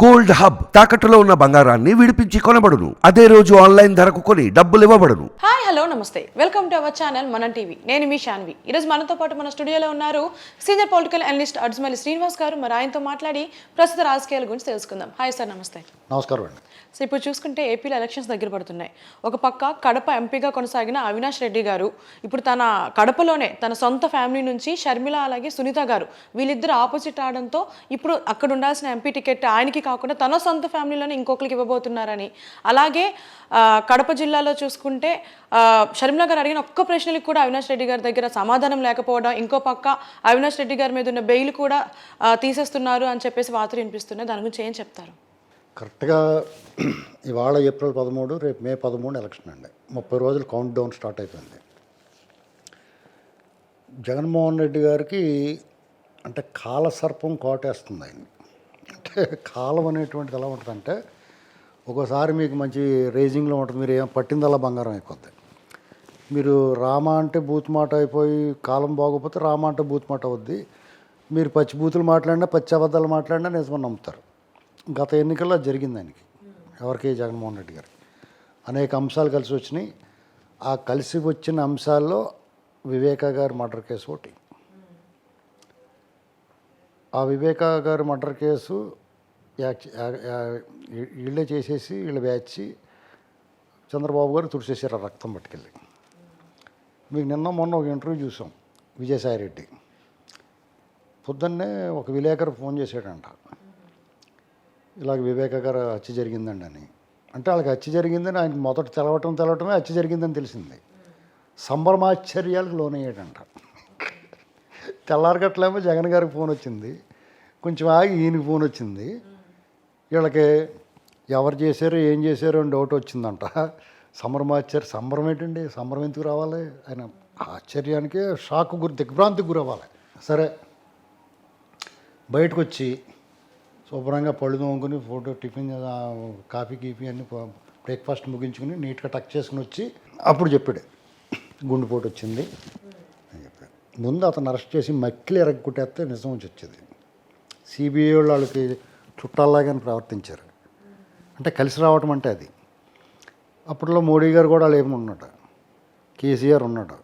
Gold hub తాకట్టులో ఉన్న బంగారాన్ని విడిపించి కొనబడును. అదే రోజు ఆన్లైన్ ధరకు కొని డబ్బులు ఇవ్వబడును. హాయ్ హలో నమస్తే. Welcome to our channel Manam TV. నేను మీ శాన్వి ఈరోజు మనతో పాటు మన స్టూడియోలో ఉన్నారు senior political analyst Adjamalli Srinivas గారు. మరి ఆయనతో మాట్లాడి ప్రస్తుత రాజకీయాల గురించి తెలుసుకుందాం. హాయ్ సార్ నమస్తే. నమస్కారం అండి. సో ఇప్పుడు చూసుకుంటే ఏపీలో ఎలక్షన్స్ దగ్గర పడుతున్నాయి. ఒక పక్క కడప ఎంపీగా కొనసాగిన అవినాష్ రెడ్డి గారు ఇప్పుడు తన కడపలోనే తన సొంత ఫ్యామిలీ నుంచి షర్మిల అలాగే సునీత గారు వీళ్ళిద్దరు ఆపోజిట్ ఆడడంతో ఇప్పుడు అక్కడ ఉండాల్సిన ఎంపీ టికెట్ ఆయనకి కాకుండా తన సొంత ఫ్యామిలీలోనే ఇంకొకరికి ఇవ్వబోతున్నారని. అలాగే కడప జిల్లాలో చూసుకుంటే షర్మిల గారు అడిగిన ఒక్క ప్రశ్నలకు కూడా అవినాష్ రెడ్డి గారి దగ్గర సమాధానం లేకపోవడం ఇంకో పక్క అవినాష్ రెడ్డి గారి మీద ఉన్న బెయిల్ కూడా తీసేస్తున్నారు అని చెప్పేసి వార్తలు వినిపిస్తున్నాయి. దాని గురించి ఏం చెప్తారు? కరెక్ట్గా ఇవాళ ఏప్రిల్ పదమూడు రేపు మే పదమూడు ఎలక్షన్ అండి. ముప్పై రోజులు కౌంట్ డౌన్ స్టార్ట్ అయిపోయింది. జగన్మోహన్ రెడ్డి గారికి అంటే కాల సర్పం కోటేస్తుంది ఆయన అంటే కాలం అనేటువంటిది ఎలా ఉంటుందంటే ఒక్కోసారి మీకు మంచి రేజింగ్లో ఉంటుంది మీరు ఏం పట్టిందల్లా బంగారం అయిపోద్ది. మీరు రామ అంటే బూత్ మాట అయిపోయి కాలం బాగోపోతే రామ అంటే బూత్ మాట అవుద్ది. మీరు పచ్చి బూతులు మాట్లాడినా పచ్చి అబద్ధాలు మాట్లాడినా నిజమని నమ్ముతారు. గత ఎన్నికల్లో జరిగింది ఆయనకి. ఎవరికి? జగన్మోహన్ రెడ్డి గారికి. అనేక అంశాలు కలిసి వచ్చినాయి. ఆ కలిసి వచ్చిన అంశాల్లో వివేకా గారి మర్డర్ కేసు ఒకటి. ఆ వివేకా గారి మర్డర్ కేసు వీళ్ళే చేసేసి వీళ్ళు బ్యాచి చంద్రబాబు గారు తుడిచేసారు ఆ రక్తం పట్టుకెళ్ళి. మీకు నిన్న మొన్న ఒక ఇంటర్వ్యూ చూసాం విజయసాయి రెడ్డి. పొద్దున్నే ఒక విలేకరు ఫోన్ చేశాడంట. ఇలాగ వివేక గారు హత్య జరిగిందండి అని. అంటే వాళ్ళకి హత్య జరిగిందని ఆయన మొదట తెలవటం తెలవటమే హత్య జరిగిందని తెలిసింది. సంభ్రమాశ్చర్యాలకు లోనయ్యాడంట. తెల్లారగట్లేమో జగన్ గారికి ఫోన్ వచ్చింది. కొంచెం ఆగి ఈయనకి ఫోన్ వచ్చింది. వీళ్ళకి ఎవరు చేశారు ఏం చేశారు అని డౌట్ వచ్చిందంట. సంభ్రమాశ్చర్య సంబరం ఏంటండి? సంబరం ఎందుకు రావాలి? ఆయన ఆశ్చర్యానికి షాక్ గురి దిగ్భ్రాంతికి గురవ్వాలి. సరే బయటకు వచ్చి శుభ్రంగా పళ్ళు తోముకుని ఫోటో టిఫిన్ కాఫీ గీఫీ అన్ని బ్రేక్ఫాస్ట్ ముగించుకుని నీట్గా టక్ చేసుకుని వచ్చి అప్పుడు చెప్పాడు. గుండెపోటు వచ్చింది అని చెప్పాడు. ముందు అతను అరెస్ట్ చేసి మక్కిలి ఎరగొట్టేస్తే నిజం వచ్చి వచ్చేది. సిబిఐ వాళ్ళు వాళ్ళకి చుట్టాల్లాగానే ప్రవర్తించారు. అంటే కలిసి రావటం అంటే అది. అప్పట్లో మోడీ గారు కూడా వాళ్ళు ఉన్నాడు? కేసీఆర్ ఉన్నాడు?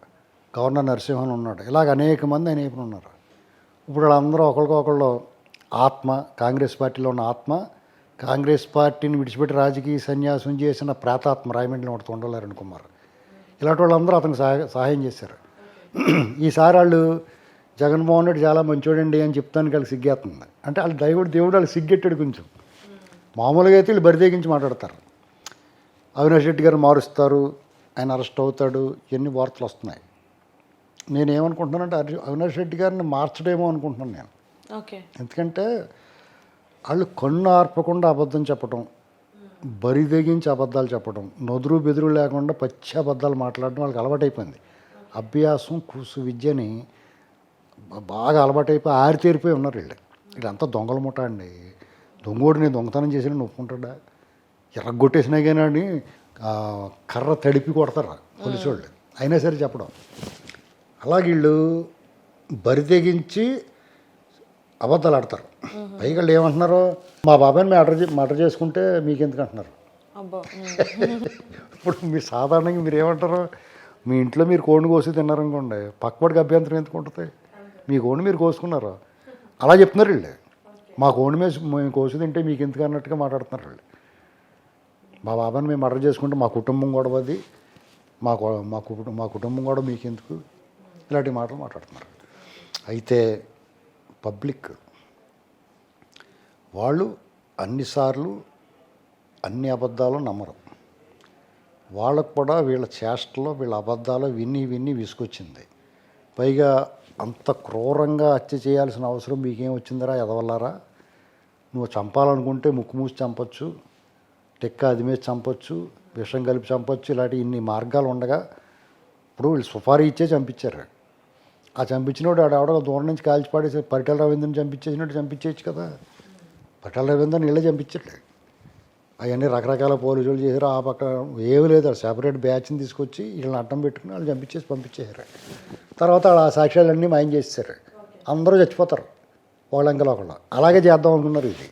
గవర్నర్ నరసింహన్ ఉన్నాడు? ఇలాగ అనేక మంది అనేక ఉన్నారు? ఇప్పుడు వాళ్ళందరూ ఒకరికొకళ్ళు ఆత్మ కాంగ్రెస్ పార్టీలో ఉన్న ఆత్మ కాంగ్రెస్ పార్టీని విడిచిపెట్టి రాజకీయ సన్యాసం చేసిన ప్రాతాత్మ రాయమండ్రిలో ఒకటి ఉండలేరని కుమార్. ఇలాంటి వాళ్ళందరూ అతనికి సహాయ సహాయం చేశారు. ఈసారి వాళ్ళు జగన్మోహన్ రెడ్డి చాలా మంచోడండి అని చెప్తాను వాళ్ళకి సిగ్గేస్తుంది అంటే వాళ్ళు దైవుడు దేవుడు వాళ్ళు సిగ్గెట్టాడు కొంచెం. మామూలుగా అయితే వీళ్ళు బరిదేగించి మాట్లాడతారు. అవినాష్ రెడ్డి గారు మారుస్తారు ఆయన అరెస్ట్ అవుతాడు ఇవన్నీ వార్తలు వస్తున్నాయి. నేనేమనుకుంటున్నానంటే అవినాష్ రెడ్డి గారిని మార్చడేమో అనుకుంటున్నాను నేను. ఎందుకంటే వాళ్ళు కన్ను ఆర్పకుండా అబద్ధం చెప్పడం బరి తెగించి అబద్ధాలు చెప్పడం నదురు బెదురు లేకుండా పచ్చి అబద్ధాలు మాట్లాడడం వాళ్ళకి అలవాటైపోయింది. అభ్యాసం కూసు విద్యని బాగా అలవాటైపోయి ఆరితేరిపోయి ఉన్నారు వీళ్ళు. వీళ్ళంతా దొంగల ముఠ అండి. దొంగోడు నేను దొంగతనం చేసిన ఒప్పుకుంటాడా? ఎర్రగొట్టేసినా కానీ ఆ, కర్ర తడిపి కొడతారు పోలీసు వాళ్ళు అయినా సరే చెప్పడం. అలాగే వీళ్ళు బరి తెగించి అబద్ధాలు ఆడతారు పైగా వాళ్ళు ఏమంటున్నారు మా బాబాయ్ని మేము ఆర్డర్ మర్డర్ చేసుకుంటే మీకు ఎందుకు అంటున్నారు ఇప్పుడు మీరు సాధారణంగా మీరు ఏమంటారు మీ ఇంట్లో మీరు కోడిని కోసి తిన్నారనుకోండి పక్కపడికి అభ్యంతరం ఎందుకు ఉంటుంది? మీ కోడిని మీరు కోసుకున్నారు? అలా చెప్తున్నారు వీళ్ళు. మా కోడిని మేము మేము కోసి తింటే మీకు ఎందుకు అన్నట్టుగా మాట్లాడుతున్నారు వీళ్ళు. మా బాబాని మేము మర్డర్ చేసుకుంటే మా కుటుంబం గొడవ అది. మా మా కుటుంబం మా కుటుంబం కూడా మీకు ఎందుకు ఇలాంటి మాటలు మాట్లాడుతున్నారు. అయితే పబ్లిక్ వాళ్ళు అన్నిసార్లు అన్ని అబద్ధాలు నమ్మరు. వాళ్ళకు కూడా వీళ్ళ చేష్టలో వీళ్ళ అబద్ధాలు విని విని విసుకొచ్చింది పైగా అంత క్రూరంగా హత్య చేయాల్సిన అవసరం మీకేం వచ్చిందిరా ఎదవల్లారా నువ్వు చంపాలనుకుంటే ముక్కు మూసి చంపచ్చు టెక్క అది మీద చంపొచ్చు విషం కలిపి చంపొచ్చు ఇలాంటి ఇన్ని మార్గాలు ఉండగా ఇప్పుడు వీళ్ళు సుపారీ ఇచ్చే చంపించారు. ఆ చంపించినోడు ఆడ ఆవిడ దూరం నుంచి కాల్చి పాడేసి పరిటాల రవీంద్రని చంపించేసినట్టు చంపించేయచ్చు కదా. పరిటాల రవీంద్రని ఇళ్ళే చంపించట్లే. అవన్నీ రకరకాల పోలీసులు చేశారు. ఆ పక్క ఏమీ లేదు. సెపరేట్ బ్యాచ్ని తీసుకొచ్చి వీళ్ళని అడ్డం పెట్టుకుని వాళ్ళు చంపించేసి పంపించేశారు. తర్వాత వాళ్ళ ఆ సాక్ష్యాలన్నీ మాయం చేసేసారు. అందరూ చచ్చిపోతారు. వాళ్ళంకలో ఒకళ్ళు అలాగే చేద్దాం అనుకున్నారు ఇది.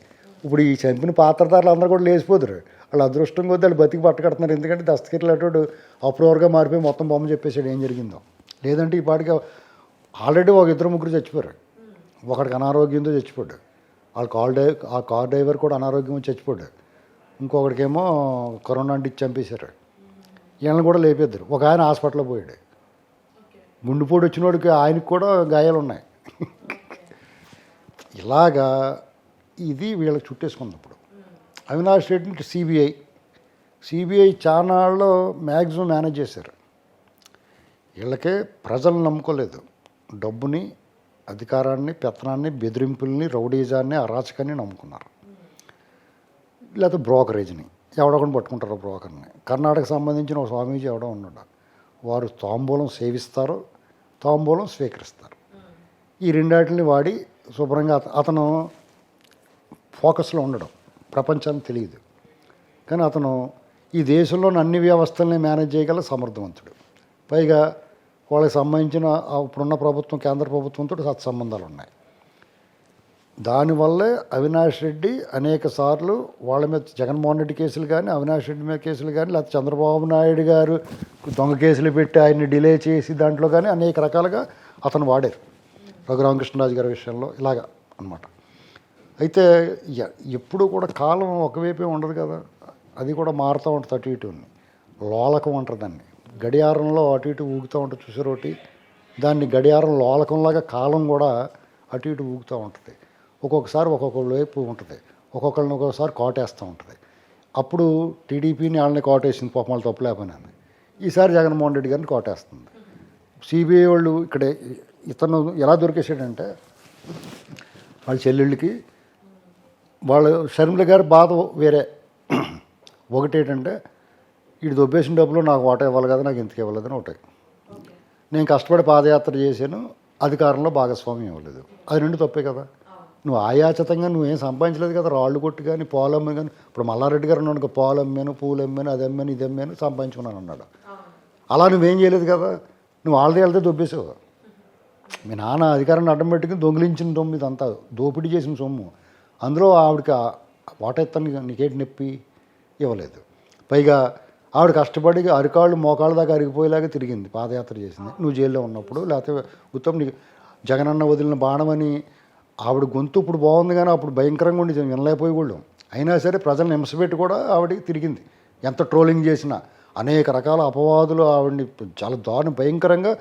ఇప్పుడు ఈ చంపిన పాత్రధారులు అందరూ కూడా లేచిపోతారు వాళ్ళు అదృష్టం కొద్దీ వాళ్ళు బతికి పట్టకడుతున్నారు ఎందుకంటే దస్తగిరి అటు అప్రూవర్గా మారిపోయి మొత్తం బొమ్మ చెప్పేసాడు ఏం జరిగిందో. లేదంటే ఈ పాటికి ఆల్రెడీ ఒక ఇద్దరు ముగ్గురు చచ్చిపోయారు. ఒకడికి అనారోగ్యంతో చచ్చిపోయాడు. వాళ్ళ కార్ డ్రైవర్ ఆ కార్ డ్రైవర్ కూడా అనారోగ్యం చచ్చిపోయాడు. ఇంకొకడికేమో కరోనా అంటే ఇచ్చి చంపేశారు. వీళ్ళని కూడా లేపేద్దరు. ఒక ఆయన హాస్పిటల్లో పోయాడు. గుండెపోటు వచ్చినోడికి ఆయనకి కూడా గాయాలు ఉన్నాయి. ఇలాగా ఇది వీళ్ళకి చుట్టేసుకుంది ఇప్పుడు అవినాష్ రెడ్డిని సిబిఐ. సిబిఐ ఛానల్లో మ్యాక్సిమం మేనేజ్ చేశారు. వీళ్ళకే ప్రజలు నమ్ముకోలేదు. డబ్బుని అధికారాన్ని పెత్తనాన్ని బెదిరింపుల్ని రౌడీజాన్ని అరాచకాన్ని నమ్ముకున్నారు. లేకపోతే బ్రోకరేజ్ని. ఎవడొకని పట్టుకుంటారు బ్రోకర్ని. కర్ణాటక సంబంధించిన ఒక స్వామీజీ ఎవడో ఉన్నాడు. వారు తాంబూలం సేవిస్తారు తాంబూలం స్వీకరిస్తారు. ఈ రెండాటిని వాడి శుభ్రంగా అతను ఫోకస్లో ఉండడం. ప్రపంచానికి తెలియదు. కానీ అతను ఈ దేశంలోని అన్ని వ్యవస్థల్ని మేనేజ్ చేయగల సమర్థవంతుడు. పైగా వాళ్ళకి సంబంధించిన ఇప్పుడున్న ప్రభుత్వం కేంద్ర ప్రభుత్వంతో సత్సంబంధాలు ఉన్నాయి. దానివల్లే అవినాష్ రెడ్డి అనేక సార్లు వాళ్ళ మీద జగన్మోహన్ రెడ్డి కేసులు కానీ అవినాష్ రెడ్డి మీద కేసులు కానీ లేకపోతే చంద్రబాబు నాయుడు గారు దొంగ కేసులు పెట్టి ఆయన్ని డిలే చేసి దాంట్లో కానీ అనేక రకాలుగా అతను వాడారు. రఘురామకృష్ణరాజు గారి విషయంలో ఇలాగా అన్నమాట. అయితే ఎ- ఎప్పుడు కూడా కాలం ఒకవైపే ఉండదు కదా. అది కూడా మారుతూ ఉంటుంది అటు ఇటు లోలకం అంటారు దాన్ని. గడియారంలో అటు ఇటు ఊగుతూ ఉంటుంది చూసారు ఒకటి దాన్ని గడియారం లోలకంలాగా కాలం కూడా అటు ఇటు ఊగుతూ ఉంటుంది. ఒక్కొక్కసారి ఒక్కొక్క వైపు ఉంటుంది. ఒక్కొక్కరిని ఒక్కొక్కసారి కోటేస్తూ ఉంటుంది. అప్పుడు టీడీపీని వాళ్ళని కోటేసింది పాపం వాళ్ళు ఈసారి జగన్మోహన్ రెడ్డి గారిని కోటేస్తుంది. సిబిఐ వాళ్ళు ఇక్కడ ఇతను ఎలా దొరికేసాడంటే వాళ్ళ చెల్లెళ్ళకి వాళ్ళ షర్మిల గారి బాధ వేరే. ఒకటి ఏంటంటే వీడు దొబ్బేసిన డబ్బులు నాకు వాటా ఇవ్వాలి కదా నాకు ఇంతకు ఇవ్వలేదని ఒకటి. నేను కష్టపడి పాదయాత్ర చేశాను అధికారంలో భాగస్వామ్యం ఇవ్వలేదు. అది రెండు తప్పే కదా. నువ్వు ఆయాచితంగా నువ్వేం సంపాదించలేదు కదా రాళ్ళు కొట్టు కానీ పాలు కానీ ఇప్పుడు మల్లారెడ్డి గారు ఉన్నాడు పాలు అమ్మాను పూలు అమ్మాను అది అమ్మాను ఇది అమ్మాను సంపాదించుకున్నాను అన్నాడు. అలా నువ్వేం చేయలేదు కదా. నువ్వు వాళ్ళదే వెళ్తే దొబ్బేసావు మీ నాన్న అధికారాన్ని అడ్డం పెట్టుకుని దొంగిలించిన సొమ్ము ఇదంతా. దోపిడీ చేసిన సొమ్ము. అందులో ఆవిడకి వాట ఎత్తని నీకేటి నొప్పి? ఇవ్వలేదు. పైగా ఆవిడ కష్టపడి అరికాళ్ళు మోకాళ్ళ దాకా అరిగిపోయేలాగా తిరిగింది పాదయాత్ర చేసింది. నువ్వు జైల్లో ఉన్నప్పుడు లేకపోతే ఉత్తమ్ నీకు జగనన్న వదిలిన బాణమని ఆవిడ గొంతు ఇప్పుడు బాగుంది కానీ అప్పుడు భయంకరంగా ఉండి వినలేకపోయి కూడా అయినా సరే ప్రజలను హింసపెట్టి కూడా ఆవిడకి తిరిగింది. ఎంత ట్రోలింగ్ చేసినా అనేక రకాల అపవాదులు ఆవిడని చాలా దారుణ భయంకరంగా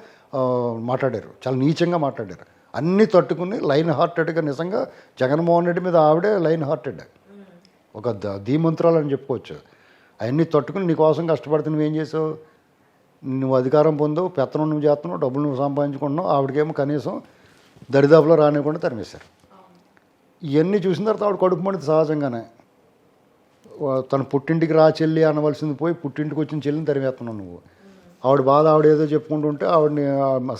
మాట్లాడారు. చాలా నీచంగా మాట్లాడారు. అన్నీ తట్టుకుని లైన్ హార్టెడ్గా నిజంగా జగన్మోహన్ రెడ్డి మీద ఆవిడే లైన్ హార్టెడ్ ఒక ద- ధీమంత్రాలు అని చెప్పుకోవచ్చు. అవన్నీ తట్టుకుని నీకోసం కష్టపడితే నువ్వేం చేసావు? నువ్వు అధికారం పొందావు పెత్తనం నువ్వు చేస్తున్నావు డబ్బులు నువ్వు సంపాదించుకుంటున్నావు ఆవిడకేమో కనీసం దరిదాపులో రానివ్వకుండా తరిమేశారు. ఇవన్నీ చూసిన తర్వాత ఆవిడ కడుపు మండితే సహజంగానే. తన పుట్టింటికి రా చెల్లి అనవలసింది పోయి పుట్టింటికి వచ్చిన చెల్లిని తరిమేస్తున్నావు నువ్వు. ఆవిడ బాధ ఆవిడ ఏదో చెప్పుకుంటుంటే ఆవిడని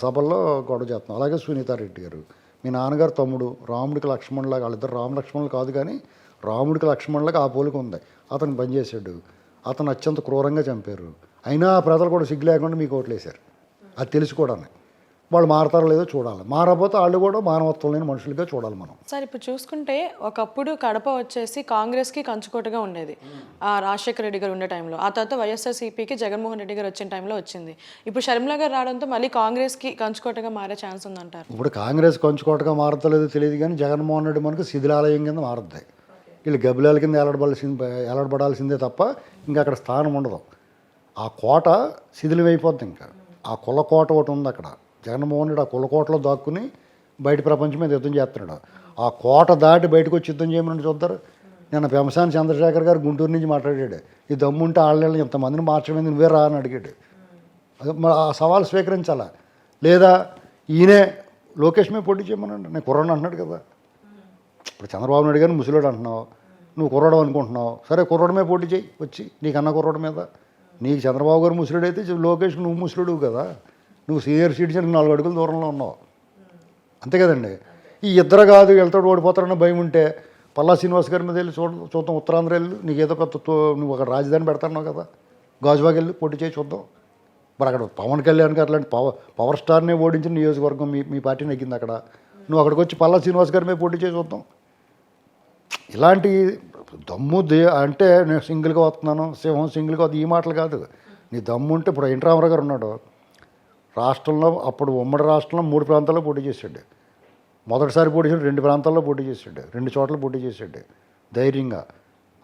సభల్లో గొడవ చేస్తున్నావు. అలాగే సునీతారెడ్డి గారు. మీ నాన్నగారు తమ్ముడు రాముడికి లక్ష్మణులాగా వాళ్ళిద్దరు రామ లక్ష్మణులు కాదు కానీ రాముడికి లక్ష్మణులకు ఆ పోలిక ఉంది. అతను పనిచేశాడు. అతను అత్యంత క్రూరంగా చంపారు. అయినా ఆ ప్రజలు కూడా సిగ్గు లేకుండా మీకు ఓట్లేశారు. అది తెలిసి కూడా వాళ్ళు మారతారో లేదో చూడాలి. మారకపోతే వాళ్ళు కూడా మానవత్వం లేని మనుషులుగా చూడాలి మనం. సార్ ఇప్పుడు చూసుకుంటే ఒకప్పుడు కడప వచ్చేసి కాంగ్రెస్కి కంచుకోటగా ఉండేది. ఆ రాజశేఖర రెడ్డి గారు ఉండే టైంలో. ఆ తర్వాత వైఎస్ఆర్సీపీకి జగన్మోహన్ రెడ్డి గారు వచ్చిన టైంలో వచ్చింది. ఇప్పుడు షర్మిల గారు రావడంతో మళ్ళీ కాంగ్రెస్కి కంచుకోటగా మారే ఛాన్స్ ఉందంటారు. ఇప్పుడు కాంగ్రెస్ కొంచుకోటగా మారతలేదో తెలియదు కానీ జగన్మోహన్ రెడ్డి మనకు శిథిలాలయం కింద మారుద్ది. వీళ్ళు గబ్బిలాల కింద ఎలాడబడాల్సింది ఎలాడబడాల్సిందే తప్ప ఇంకా అక్కడ స్థానం ఉండదు. ఆ కోట శిథిలమైపోద్ది ఇంకా. ఆ కుల కోట ఒకటి ఉంది అక్కడ. జగన్మోహన్ రెడ్డి ఆ కుల కోటలో దాక్కుని బయట ప్రపంచం మీద యుద్ధం చేస్తున్నాడు. ఆ కోట దాటి బయటకు వచ్చి యుద్ధం చేయమని చూద్దారు. నిన్న పెమసాని చంద్రశేఖర్ గారు గుంటూరు నుంచి మాట్లాడాడు. ఈ దమ్ముంటే ఆళ్ళని ఇంతమందిని మార్చడం నువ్వే రా అని అడిగాడు. అది మరి ఆ సవాల్ స్వీకరించాలా? లేదా ఈయనే లోకేష్ మీద పోటీ చేయమనండి నేను కుర్రాడు అంటున్నాడు కదా. ఇప్పుడు చంద్రబాబు నాయుడు గారిని ముసలోడు అంటున్నావు. నువ్వు కుర్రాడు అనుకుంటున్నావు. సరే కుర్రాడు పోటీ చేయి వచ్చి. నీకన్నా కుర్రాడు మీద. నీకు చంద్రబాబు గారు ముసలుడు అయితే లోకేష్ నువ్వు ముసలుడు కదా. నువ్వు సీనియర్ సిటిజన్ నాలుగు అడుగుల దూరంలో ఉన్నావు. అంతే కదండి. ఈ ఇద్దరు కాదు వెళ్తాడు ఓడిపోతారన్న భయం ఉంటే పల్లా శ్రీనివాస్ గారి మీద వెళ్ళి చూడ చూద్దాం ఉత్తరాంధ్ర వెళ్ళి. నీకు ఏదో పెద్ద నువ్వు ఒక రాజధాని పెడతాన్నావు కదా. గాజుబాగ్ వెళ్ళి పోటీ చేయి చూద్దాం. మరి అక్కడ పవన్ కళ్యాణ్ గారు లాంటి పవర్ పవర్ స్టార్నే ఓడించిన నియోజకవర్గం మీ మీ పార్టీ నెగ్గింది అక్కడ. నువ్వు అక్కడికి వచ్చి పల్లా శ్రీనివాస్ గారి మీద పోటీ చేసి చూద్దాం. ఇలాంటి దమ్ము దే అంటే నేను సింగిల్గా వస్తున్నాను సింహం సింగిల్గా వస్తుంది ఈ మాటలు కాదు. నీ దమ్ము ఉంటే ఇప్పుడు ఎన్ రామారావు గారు ఉన్నాడు. రాష్ట్రంలో అప్పుడు ఉమ్మడి రాష్ట్రంలో మూడు ప్రాంతాల్లో పోటీ చేశాడు. మొదటిసారి పోటీ చేసాడు రెండు ప్రాంతాల్లో పోటీ చేశాడు రెండు చోట్ల పోటీ చేశాడు ధైర్యంగా.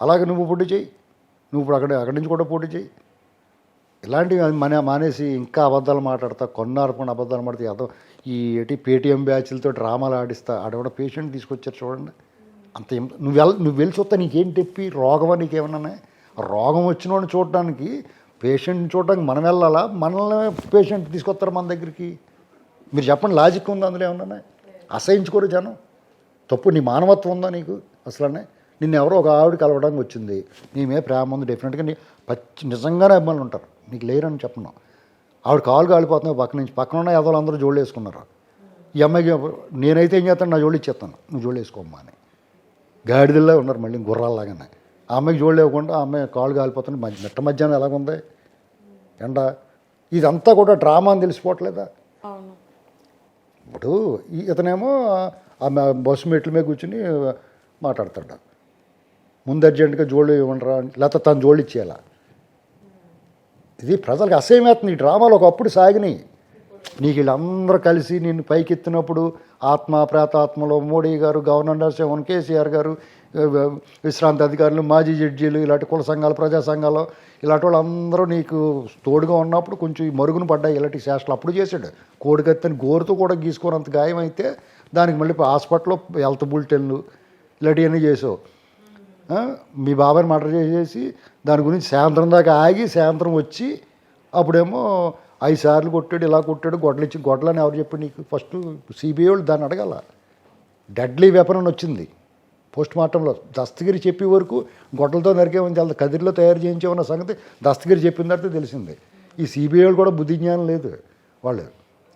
అలాగే నువ్వు పోటీ చేయి. నువ్వు ఇప్పుడు అక్కడ అక్కడి నుంచి కూడా పోటీ చేయి. ఇలాంటివి మన మానేసి ఇంకా అబద్ధాలు మాట్లాడతా కొన్నారకుండా అబద్ధాలు మాట్లాడితే అదో ఈ ఏటి పేటీఎం బ్యాచ్లతో డ్రామాలు ఆడిస్తా ఆడవిడ పేషెంట్ తీసుకొచ్చారు చూడండి. అంత నువ్వు వెళ్ నువ్వు వెళ్ళి చూస్తా నీకేం తెప్పి? నీకు నీకేమన్నా రోగం వచ్చినోడిని చూడడానికి పేషెంట్ని చూడడానికి మనం వెళ్ళాలా? మనల్ని పేషెంట్ తీసుకొస్తారు మన దగ్గరికి? మీరు చెప్పండి లాజిక్ ఉందా? అందులో ఏమన్నా అసహించుకోరు జనం. తప్పు నీ మానవత్వం ఉందా నీకు? అసలనే. నిన్ను ఎవరో ఒక ఆవిడ కలవడానికి వచ్చింది. నీ మీద ప్రేమ ఉంది డెఫినెట్గా నీ పచ్చి నిజంగానే అభిమానులు ఉంటారు. నీకు లేరని చెప్పను. ఆవిడ కాలు కాలిపోతున్నావు పక్క నుంచి. పక్కన ఉన్న ఎదలు అందరూ జోళ్ళు వేసుకున్నారు. ఈ అమ్మాయికి నేనైతే ఏం చేస్తాను? నా జోళ్ళు ఇచ్చేస్తాను. నువ్వు జోళ్ళు వేసుకోమ్మా అని. గాడిదల్లో ఉన్నారు మళ్ళీ గుర్రాల్లాగానే. ఆ అమ్మాయికి జోళ్ళు లేకుండా ఆ అమ్మాయి కాళ్ళు కాలిపోతుంది మధ్య మిట్ట మధ్యాహ్నం ఎలాగుంది? ఎండ. ఇదంతా కూడా డ్రామా అని తెలిసిపోవట్లేదా? ఇప్పుడు ఇతనేమో ఆమె బస్సు మెట్ల మీద కూర్చుని మాట్లాడతాడు. ముందు అర్జెంటుగా జోళ్ళు ఇవ్వండిరా లేకపోతే తను జోళ్ళు ఇచ్చేయాల? ఇది ప్రజలకు అసహ్యమవుతుంది ఈ డ్రామాలు ఒకప్పుడు సాగినాయి. నీకు వీళ్ళందరూ కలిసి నిన్ను పైకెత్తినప్పుడు ఆత్మ ప్రాతాత్మలో మోడీ గారు గవర్నర్ నరసింహన్ కేసీఆర్ గారు విశ్రాంతి అధికారులు మాజీ జడ్జీలు ఇలాంటి కుల సంఘాలు ప్రజా సంఘాలు ఇలాంటి వాళ్ళందరూ నీకు తోడుగా ఉన్నప్పుడు కొంచెం మరుగున పడ్డాయి ఇలాంటి శాస్త్రాలు అప్పుడు చేశాడు. కోడికత్తని గోరుతో కూడా గీసుకోనంత గాయం అయితే దానికి మళ్ళీ హాస్పిటల్లో హెల్త్ బులెటిన్లు ఇలాంటివన్నీ చేసావు. మీ బాబాయ్ని మర్డర్ చేసేసి దాని గురించి సాయంత్రం దాకా ఆగి సాయంత్రం వచ్చి అప్పుడేమో ఐదు సార్లు కొట్టాడు ఇలా కొట్టాడు గొడ్డలు ఇచ్చి గొడ్డలని ఎవరు చెప్పి నీకు? ఫస్ట్ సిబిఐ వాళ్ళు దాన్ని అడగాల. డెడ్లీ వెపన్ అని వచ్చింది. పోస్ట్ మార్టంలో దస్తగిరి చెప్పే వరకు గొడ్డలతో నరికేమని చాలా కదిరిలో తయారు చేయించేమన్న సంగతి దస్తగిరి చెప్పిన తర్వాత తెలిసింది. ఈ సిబిఐ వాళ్ళు కూడా బుద్ధి జ్ఞానం లేదు. వాళ్ళు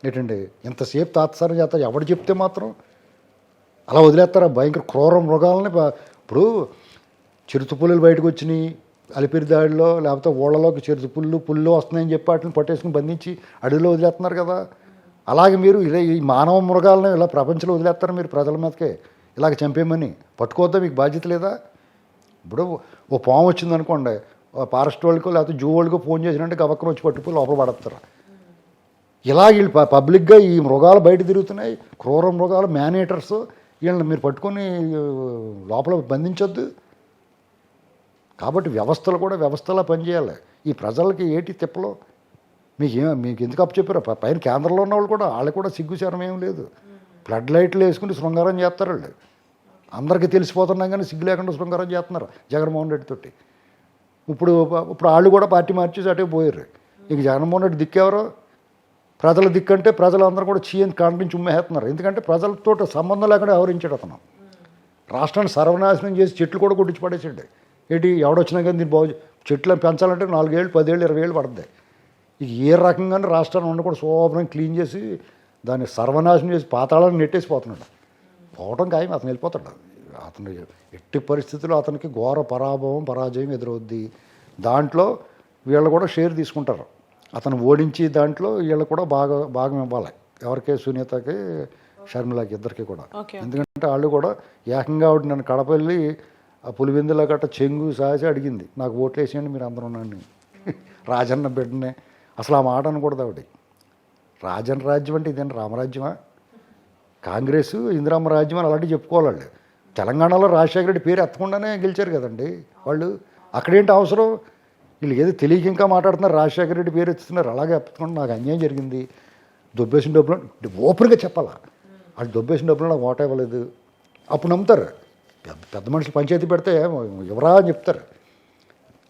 ఏంటండి ఎంతసేపు తాత్సారం చేస్తారు. ఎవడు చెప్తే మాత్రం అలా వదిలేస్తారా. భయంకర క్రూర మృగాలని ఇప్పుడు చిరుత బయటకు వచ్చినాయి. అలిపిరి దాడిలో లేకపోతే ఊళ్ళలోకి చిరుత పుల్లు పుల్లు వస్తున్నాయని చెప్పి వాటిని పట్టేసుకుని బంధించి అడవిలో వదిలేస్తున్నారు కదా. అలాగే మీరు ఇలా ఈ మానవ మృగాలను ఇలా ప్రపంచంలో వదిలేస్తారు మీరు ప్రజల మీదకే. ఇలాగ చంపేమని పట్టుకోవద్దా మీకు బాధ్యత లేదా? ఇప్పుడు ఓ పాము వచ్చింది అనుకోండి. ఫారెస్ట్ వాళ్ళకో లేకపోతే జూ వాళ్ళకో ఫోన్ చేసినట్టు గబక్కన వచ్చి పట్టుకుని లోపల పడతారు ఇలా వీళ్ళు ప- పబ్లిక్గా ఈ మృగాలు బయట తిరుగుతున్నాయి. క్రూర మృగాలు మేనేటర్స్ వీళ్ళని మీరు పట్టుకొని లోపల బంధించొద్దు. కాబట్టి వ్యవస్థలు కూడా వ్యవస్థలా పనిచేయాలి. ఈ ప్రజలకి ఏటి తిప్పలో? మీకు ఏం మీకు ఎందుకు అప్పు చెప్పారు? ప- పైన కేంద్రంలో ఉన్న వాళ్ళు కూడా వాళ్ళు కూడా సిగ్గుచారం ఏం లేదు. ఫ్లడ్ లైట్లు వేసుకుని శృంగారం చేస్తారు వాళ్ళు. అందరికీ తెలిసిపోతున్నాం కానీ సిగ్గు లేకుండా శృంగారం చేస్తున్నారు జగన్మోహన్ రెడ్డితోటి ఇప్పుడు ఇప్పుడు వాళ్ళు కూడా పార్టీ మార్చేసి అటే పోయారు. ఇక జగన్మోహన్ రెడ్డి దిక్కెవరో? ప్రజల దిక్కంటే ప్రజలందరూ కూడా చీయని కాండ నుంచి ఉమ్మేస్తున్నారు. ఎందుకంటే ప్రజలతో సంబంధం లేకుండా వ్యవహరించాడు అతను. రాష్ట్రాన్ని సర్వనాశనం చేసి చెట్లు కూడా కొట్టించి పడేసాడు ఏంటి ఎవడొచ్చినా కానీ దీన్ని బాగు చెట్లు పెంచాలంటే నాలుగేళ్ళు పదేళ్ళు ఇరవై ఏళ్ళు పడుతుంది ఇక ఏ రకంగానే రాష్ట్రాన్ని ఉండి కూడా శోభనం క్లీన్ చేసి దాన్ని సర్వనాశనం చేసి పాతాళాన్ని నెట్టేసిపోతున్నాడు. పోవటం ఖాయం అతను వెళ్ళిపోతాడు. అతను ఎట్టి పరిస్థితుల్లో అతనికి ఘోర పరాభవం పరాజయం ఎదురవుద్ది. దాంట్లో వీళ్ళు కూడా షేర్ తీసుకుంటారు. అతను ఓడించి దాంట్లో వీళ్ళు కూడా బాగా భాగం ఇవ్వాలి. ఎవరికే సునీతకి షర్మిలకి ఇద్దరికి కూడా. ఎందుకంటే వాళ్ళు కూడా ఏకంగా ఆవిడ నన్ను కడప వెళ్ళి ఆ పులివెందుల గట్ట చెంగు సాసి అడిగింది. నాకు ఓట్లేసేయండి మీరు అందరూ నన్ను రాజన్న బిడ్డనే. అసలు ఆ మాట అనకూడదు ఆవిడ. రాజన్న రాజ్యం అంటే ఇదేంటి రామరాజ్యమా? కాంగ్రెస్ ఇందిరామ రాజ్యం అని అలాంటివి చెప్పుకోవాలి వాళ్ళు తెలంగాణలో రాజశేఖర రెడ్డి పేరు ఎత్తకుండానే గెలిచారు కదండి వాళ్ళు. అక్కడేంటి అవసరం? వీళ్ళు ఏదో తెలియక ఇంకా మాట్లాడుతున్నారు రాజశేఖర రెడ్డి పేరు ఎత్తుతున్నారు అలాగే ఎత్తకుండా నాకు అన్యాయం జరిగింది. దొబ్బేసిన డబ్బులు ఓపెన్గా చెప్పాలా? వాళ్ళు దొబ్బేసిన డబ్బులు నాకు ఓట ఇవ్వలేదు. అప్పుడు నమ్ముతారు. పెద్ద పెద్ద మనుషులు పంచాయతీ పెడితే ఎవరా అని చెప్తారు.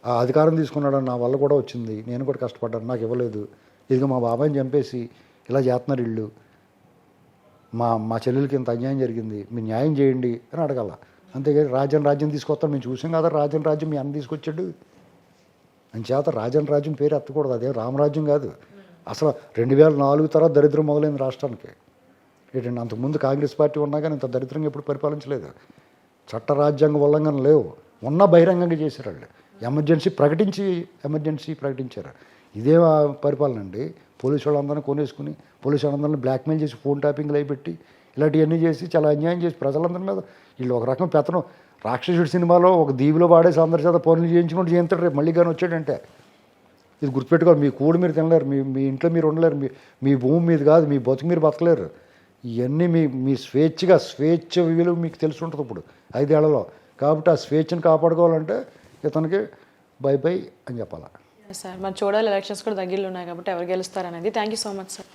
ఆ అధికారం తీసుకున్నాడు నా వల్ల కూడా వచ్చింది. నేను కూడా కష్టపడ్డాను. నాకు ఇవ్వలేదు. ఇదిగో మా బాబాయ్ని చంపేసి ఇలా చేస్తున్నారు ఇళ్ళు. మా మా చెల్లెలకి ఇంత అన్యాయం జరిగింది. మీరు న్యాయం చేయండి అని అడగాల. అంతేగాని రాజ్యం రాజ్యం తీసుకొస్తాను. మేము చూసాం కదా రాజ్యం రాజ్యం మీ అన్న తీసుకొచ్చాడు. అని చేత రాజన్ రాజ్యం పేరు ఎత్తకూడదు. అదే రామరాజ్యం కాదు. అసలు రెండు వేల నాలుగు తర్వాత దరిద్రం మొదలైంది రాష్ట్రానికి. ఏంటంటే అంతకుముందు కాంగ్రెస్ పార్టీ ఉన్నా కానీ ఇంత దరిద్రంగా ఎప్పుడు పరిపాలించలేదు. చట్టరాజ్యాంగ ఉల్లంఘన లేవు. ఉన్న బహిరంగంగా చేశారు వాళ్ళు ఎమర్జెన్సీ ప్రకటించి ఎమర్జెన్సీ ప్రకటించారు. ఇదే పరిపాలన అండి. పోలీసు వాళ్ళందరినీ కొనేసుకుని పోలీసు వాళ్ళందరినీ బ్లాక్మెయిల్ చేసి ఫోన్ ట్యాపింగ్లు అయిపెట్టి ఇలాంటివన్నీ చేసి చాలా అన్యాయం చేసి ప్రజలందరి మీద వీళ్ళు ఒక రకం పెత్తనం. రాక్షసుడి సినిమాలో ఒక దీవిలో వాడేసి అందరి చేత పనులు చేయించుకుంటూ చేయించాడు రేపు మళ్ళీ కానీ వచ్చాడంటే ఇది గుర్తుపెట్టుకోవాలి. మీ కూడు మీరు తినలేరు. మీ మీ ఇంట్లో మీరు ఉండలేరు. మీ మీ భూమి మీద కాదు మీ బతుకు మీరు బతకలేరు. ఇవన్నీ మీ మీ స్వేచ్ఛగా స్వేచ్ఛ విలువ మీకు తెలిసి ఉంటుంది ఇప్పుడు ఐదేళ్ళలో. కాబట్టి ఆ స్వేచ్ఛను కాపాడుకోవాలంటే ఇతనికి బై బై అని చెప్పాలి. సార్ మరి చూడాలి ఎలక్షన్స్ కూడా దగ్గరలో ఉన్నాయి కాబట్టి ఎవరు గెలుస్తారు అనేది. Thank you so much sir